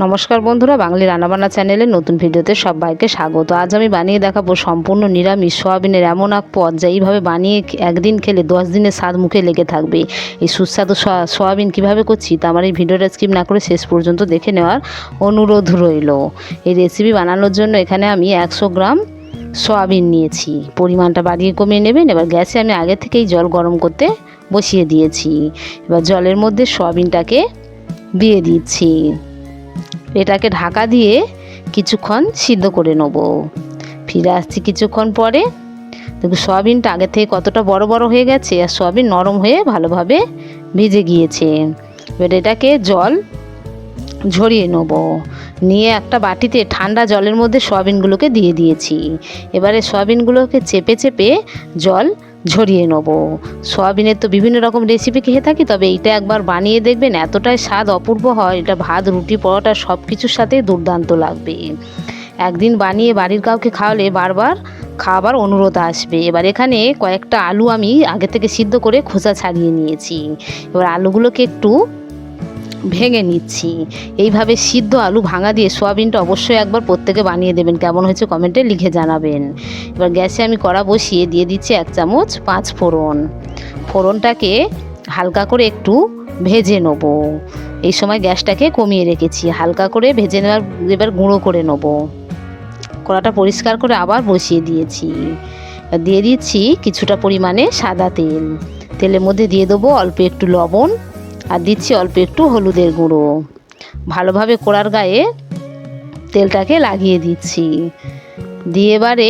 নমস্কার বন্ধুরা, বাঙালি রান্নাবান্না চ্যানেলে নতুন ভিডিওতে সব সবাইকে স্বাগত। আজ আমি বানিয়ে দেখাবো সম্পূর্ণ নিরামিষ সোয়াবিনের এমন এক পদ যা এইভাবে বানিয়ে একদিন খেলে দশ দিনের স্বাদ মুখে লেগে থাকবে। এই সুস্বাদু সোয়া- সোয়াবিন কীভাবে করছি তা আমার এই ভিডিওটা স্কিপ না করে শেষ পর্যন্ত দেখে নেওয়ার অনুরোধ রইল। এই রেসিপি বানানোর জন্য এখানে আমি একশো গ্রাম সোয়াবিন নিয়েছি। পরিমাণটা বাড়িয়ে কমিয়ে নেবেন, এবার গ্যাসে আমি আগে থেকেই জল গরম করতে বসিয়ে দিয়েছি। এবার জলের মধ্যে সোয়াবিনটাকে দিয়ে দিচ্ছি। এটাকে ঢাকা দিয়ে কিছুক্ষণ সিদ্ধ করে নেব। ফিরে আসছি কিছুক্ষণ পরে। দেখুন সয়াবিনটা আগে থেকে কতটা বড় বড় হয়ে গেছে আর সয়াবিন নরম হয়ে ভালোভাবে ভিজে গিয়েছে। এবার এটাকে জল ঝরিয়ে নেব। নিয়ে একটা বাটিতে ঠান্ডা জলের মধ্যে সয়াবিনগুলোকে দিয়ে দিয়েছি। এবারে সয়াবিনগুলোকে চেপে চেপে জল ঝরিয়ে নেব। সোয়াবিনের তো বিভিন্ন রকম রেসিপি খেয়ে থাকি, তবে এইটা একবার বানিয়ে দেখবেন, এতটাই স্বাদ অপূর্ব হয়। এটা ভাত, রুটি, পরোটা সব কিছুর সাথে দুর্দান্ত লাগবে। একদিন বানিয়ে বাড়ির কাউকে খাওয়ালে বারবার খাবার অনুরোধ আসবে। এবার এখানে কয়েকটা আলু আমি আগে থেকে সিদ্ধ করে খোসা ছাড়িয়ে নিয়েছি। এবার আলুগুলোকে একটু ভেঙে নিচ্ছি। এইভাবে সিদ্ধ আলু ভাঙা দিয়ে সোয়াবিনটা অবশ্যই একবার প্রত্যেকে বানিয়ে দেবেন। কেমন হয়েছে কমেন্টে লিখে জানাবেন। এবার গ্যাসে আমি কড়া বসিয়ে দিয়ে দিচ্ছি এক চামচ পাঁচ ফোড়ন। ফোড়নটাকে হালকা করে একটু ভেজে নেব। এই সময় গ্যাসটাকে কমিয়ে রেখেছি। হালকা করে ভেজে নেওয়ার, এবার গুঁড়ো করে নেব। কড়াটা পরিষ্কার করে আবার বসিয়ে দিয়েছি। দিয়ে দিচ্ছি কিছুটা পরিমাণে সাদা তেল। তেলের মধ্যে দিয়ে দেবো অল্প একটু লবণ। আর দিচ্ছি অল্প একটু হলুদের গুঁড়ো। ভালোভাবে কড়ার গায়ে তেলটাকে লাগিয়ে দিচ্ছি। দিয়ে এবারে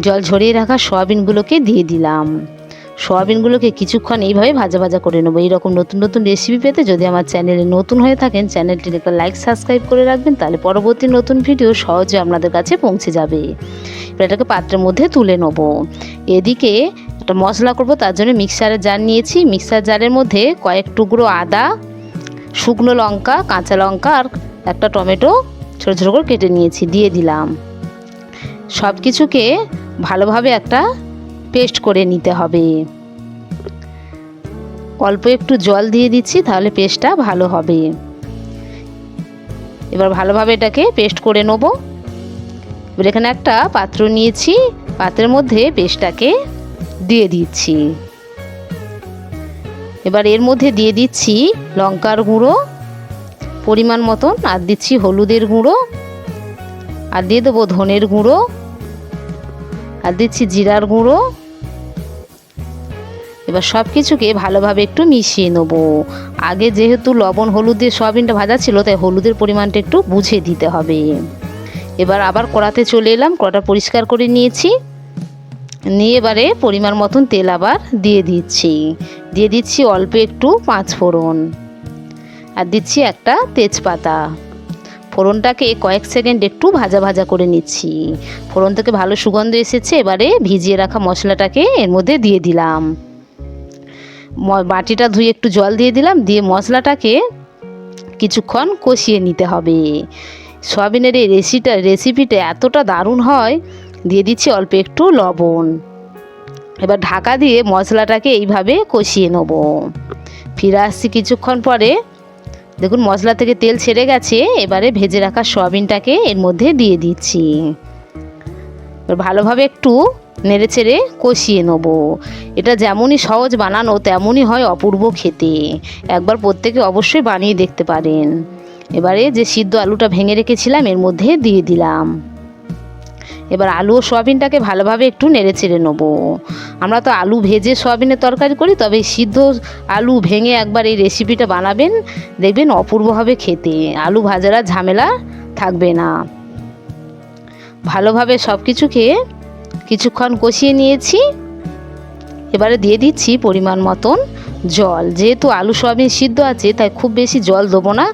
জল ঝরিয়ে রাখা সয়াবিনগুলোকে দিয়ে দিলাম। সয়াবিনগুলোকে কিছুক্ষণ এইভাবে ভাজা ভাজা করে নেব। এইরকম নতুন নতুন রেসিপি পেতে যদি আমার চ্যানেলে নতুন হয়ে থাকেন, চ্যানেলটির একটা লাইক সাবস্ক্রাইব করে রাখবেন, তাহলে পরবর্তী নতুন ভিডিও সহজে আপনাদের কাছে পৌঁছে যাবে। এটাকে পাত্রের মধ্যে তুলে নেব। এদিকে একটা মশলা করব, তার জন্য মিক্সারের জার নিয়েছি। মিক্সার জারের মধ্যে কয়েক টুকরো আদা, শুকনো লঙ্কা, কাঁচা লঙ্কা আর একটা টমেটো ছোটো ছোটো করে কেটে নিয়েছি, দিয়ে দিলাম। সব কিছুকে ভালোভাবে একটা পেস্ট করে নিতে হবে। অল্প একটু জল দিয়ে দিচ্ছি, তাহলে পেস্টটা ভালো হবে। এবার ভালোভাবে এটাকে পেস্ট করে নেব। এবার এখানে একটা পাত্র নিয়েছি, পাত্রের মধ্যে পেস্টটাকে দিয়ে দিচ্ছি। এবার এর মধ্যে দিয়ে দিচ্ছি লঙ্কার গুঁড়ো, পরিমাণ মতন, আর দিচ্ছি হলুদের গুঁড়ো, আর দিয়ে দেবো ধনের গুঁড়ো, আর দিচ্ছি জিরার গুঁড়ো। এবার সব কিছুকে ভালোভাবে একটু মিশিয়ে নেব। আগে যেহেতু লবণ, হলুদ দিয়ে সয়াবিনটা ভাজা ছিল, তাই হলুদের পরিমাণটা একটু বুঝে দিতে হবে। এবার আবার কড়াতে চলে এলাম, কড়াটা পরিষ্কার করে নিয়েছি। নিয়ে এবারে পরিমাণ মতন তেল আবার দিয়ে দিচ্ছি। দিয়ে দিচ্ছি অল্প একটু পাঁচ ফোড়ন। আর দিচ্ছি একটা তেজপাতা। ফোড়নটাকে কয়েক সেকেন্ড একটু ভাজা ভাজা করে নিচ্ছি। ফোড়ন থেকে ভালো সুগন্ধ এসেছে, এবারে ভিজিয়ে রাখা মশলাটাকে এর মধ্যে দিয়ে দিলাম। বাটিটা ধুয়ে একটু জল দিয়ে দিলাম, দিয়ে মশলাটাকে কিছুক্ষণ কষিয়ে নিতে হবে। সয়াবিনের এই রেসিটা রেসিপিটা এতটা দারুণ হয় দিয়ে দিচ্ছি অল্প একটু লবণ। এবার ঢাকা দিয়ে মশলাটাকে এইভাবে কষিয়ে নেব। ফিরে আসছি কিছুক্ষণ পরে। দেখুন, মশলা থেকে তেল ছেড়ে গেছে। এবারে ভেজে রাখা সয়াবিনটাকে এর মধ্যে দিয়ে দিচ্ছি। এবার ভালোভাবে একটু নেড়ে চেড়ে কষিয়ে নেব। এটা যেমনই সহজ বানানো, তেমনই হয় অপূর্ব খেতে। একবার প্রত্যেকে অবশ্যই বানিয়ে দেখতে পারেন। এবারে যে সিদ্ধ আলুটা ভেঙে রেখেছিলাম, এর মধ্যে দিয়ে দিলাম। এবার আলু ও সয়াবিনটাকে ভালোভাবে একটু নেড়ে চেড়ে নেব। আমরা তো আলু ভেজে সয়াবিনের তরকারি করি, তবে সিদ্ধ আলু ভেঙে একবার এই রেসিপিটা বানাবেন। দেখবেন অপূর্বভাবে খেতে, আলু ভাজার ঝামেলা থাকবে না। ভালোভাবে সব কিছুকে কিছুক্ষণ কষিয়ে নিয়েছি। এবারে দিয়ে দিচ্ছি পরিমাণ মতন জল। যেহেতু আলু সয়াবিন সিদ্ধ আছে, তাই খুব বেশি জল দেবো না।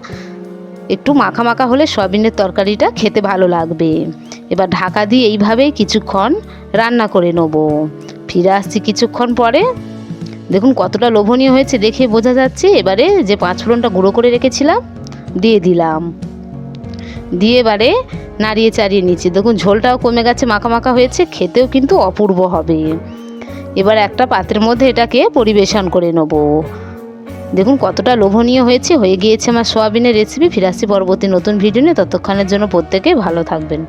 একটু মাখা মাখা হলে সয়াবিনের তরকারিটা খেতে ভালো লাগবে। এবার ঢাকা দিয়ে এইভাবেই কিছুক্ষণ রান্না করে নেব। ফিরে আসছি কিছুক্ষণ পরে। দেখুন কতটা লোভনীয় হয়েছে দেখে বোঝা যাচ্ছে এবারে যে পাঁচ ফোড়নটা গুঁড়ো করে রেখেছিলাম, দিয়ে দিলাম। দিয়ে এবারে নাড়িয়ে চাড়িয়ে নিচ্ছি। দেখুন ঝোলটাও কমে গেছে মাখা মাখা হয়েছে, খেতেও কিন্তু অপূর্ব হবে। এবার একটা পাত্রের মধ্যে এটাকে পরিবেশন করে নেব। দেখুন, কতটা লোভনীয় হয়েছে, হয়ে গিয়েছে আমার সোয়াবিনের রেসিপি ফিরাসি পরবর্তী নতুন ভিডিও নিয়ে। ততক্ষণের জন্য প্রত্যেকে ভালো থাকবেন।